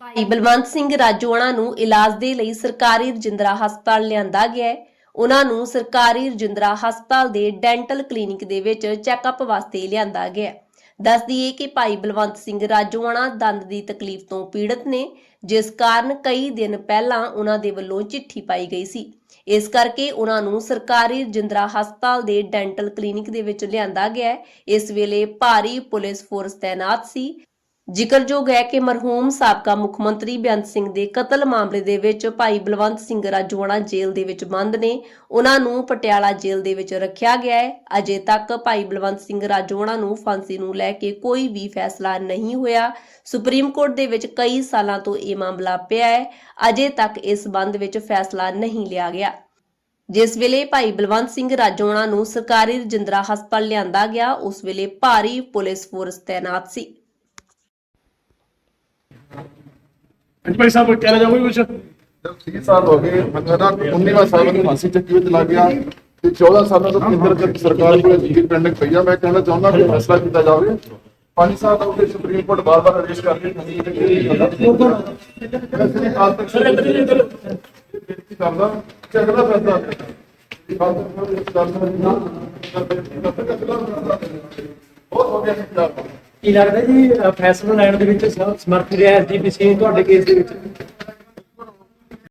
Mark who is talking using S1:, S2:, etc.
S1: ਭਾਈ ਬਲਵੰਤ ਸਿੰਘ ਰਾਜੋਆਣਾ ਨੂੰ ਇਲਾਜ ਦੇ ਲਈ ਸਰਕਾਰੀ ਰਜਿੰਦਰਾ ਹਸਪਤਾਲ ਲਿਆਂਦਾ ਗਿਆ ਹੈ। ਉਹਨਾਂ ਨੂੰ ਸਰਕਾਰੀ ਰਜਿੰਦਰਾ ਹਸਪਤਾਲ ਦੇ ਡੈਂਟਲ ਕਲੀਨਿਕ ਦੇ ਵਿੱਚ ਚੈੱਕਅਪ ਵਾਸਤੇ ਲਿਆਂਦਾ ਗਿਆ ਹੈ। ਦੱਸ ਦਈਏ ਕਿ ਭਾਈ ਬਲਵੰਤ ਸਿੰਘ ਰਾਜੋਆਣਾ ਦੰਦ ਦੀ ਤਕਲੀਫ ਤੋਂ ਪੀੜਤ ਨੇ, ਜਿਸ ਕਾਰਨ ਕਈ ਦਿਨ ਪਹਿਲਾਂ ਉਹਨਾਂ ਦੇ ਵੱਲੋਂ ਚਿੱਠੀ ਪਾਈ ਗਈ ਸੀ। ਇਸ ਕਰਕੇ ਉਹਨਾਂ ਨੂੰ ਸਰਕਾਰੀ ਰਜਿੰਦਰਾ ਹਸਪਤਾਲ ਦੇ ਡੈਂਟਲ ਕਲੀਨਿਕ ਦੇ ਵਿੱਚ ਲਿਆਂਦਾ ਗਿਆ ਇਸ ਵੇਲੇ ਭਾਰੀ ਪੁਲਿਸ ਫੋਰਸ ਤਾਇਨਾਤ ਸੀ। ਜ਼ਿਕਰਯੋਗ ਹੈ ਕਿ ਮਰਹੂਮ ਸਾਬਕਾ ਮੁੱਖ ਮੰਤਰੀ ਬੇਅੰਤ ਸਿੰਘ ਦੇ ਕਤਲ ਮਾਮਲੇ ਦੇ ਵਿੱਚ ਭਾਈ ਬਲਵੰਤ ਸਿੰਘ ਰਾਜੋਆਣਾ ਜੇਲ੍ਹ ਦੇ ਵਿੱਚ ਬੰਦ ਨੇ। ਉਹਨਾਂ ਨੂੰ ਪਟਿਆਲਾ ਜੇਲ੍ਹ ਦੇ ਵਿੱਚ ਰੱਖਿਆ ਗਿਆ ਹੈ। ਅਜੇ ਤੱਕ ਭਾਈ ਬਲਵੰਤ ਸਿੰਘ ਰਾਜੋਆਣਾ ਨੂੰ ਫਾਂਸੀ ਨੂੰ ਲੈ ਕੇ ਕੋਈ ਵੀ ਫੈਸਲਾ ਨਹੀਂ ਹੋਇਆ। ਸੁਪਰੀਮ ਕੋਰਟ ਦੇ ਵਿੱਚ ਕਈ ਸਾਲਾਂ ਤੋਂ ਇਹ ਮਾਮਲਾ ਪਿਆ ਹੈ। ਅਜੇ ਤੱਕ ਇਸ ਸੰਬੰਧ ਵਿੱਚ ਫੈਸਲਾ ਨਹੀਂ ਲਿਆ ਗਿਆ। ਜਿਸ ਵੇਲੇ ਭਾਈ ਬਲਵੰਤ ਸਿੰਘ ਰਾਜੋਆਣਾ ਨੂੰ ਸਰਕਾਰੀ ਰਜਿੰਦਰਾ ਹਸਪਤਾਲ ਲਿਆਂਦਾ ਗਿਆ, ਉਸ ਵੇਲੇ ਭਾਰੀ ਪੁਲਿਸ ਫੋਰਸ ਤਾਇਨਾਤ ਸੀ।
S2: ਹਾਂਜੀ ਭਾਈ ਸਾਹਿਬ ਕਹਿਣਾ ਚਾਹੋਗੇ ਕੁਝ
S3: ਜਦ 30 ਸਾਲ ਹੋ ਗਏ। ਨਾ 19ਵਾਂ ਸਾਲ ਮੈਨੂੰ ਫਾਂਸੀ ਚੱਕੀ ਵਿੱਚ ਲੱਗ ਗਿਆ। ਤੇ 14 ਸਾਲਾਂ ਤੋਂ ਕੇਂਦਰ ਚ ਸਰਕਾਰ ਕੋਲ ਜੀ ਪੈਂਡਿੰਗ ਪਈ ਆ। ਮੈਂ ਕਹਿਣਾ ਚਾਹੁੰਦਾ ਕਿ ਫੈਸਲਾ ਕੀਤਾ ਜਾਵੇ। ਪੰਜ ਸਾਲ ਤੋਂ ਉੱਤੇ ਸੁਪਰੀਮ ਕੋਰਟ ਬਾਰ-ਬਾਰ ਆਦੇਸ਼ ਕਰ ਰਹੀ ਹੈ। ਕਿ ਹਾਲ ਤੱਕ ਸਰ ਕਰਦਾ ਕਿ ਅਗਲਾ ਫੈਸਲਾ ਬਹੁਤ ਹੋ ਗਿਆ ਇੰਤਜ਼ਾਰ
S2: ਕੀ ਲੱਗਦਾ ਜੀ ਫੈਸਲਾ ਲੈਣ ਦੇ ਵਿੱਚ ਸਮਰਥ ਰਿਹਾ ਐਸਜੀਪੀਸੀ ਤੁਹਾਡੇ ਕੇਸ ਦੇ ਵਿੱਚ?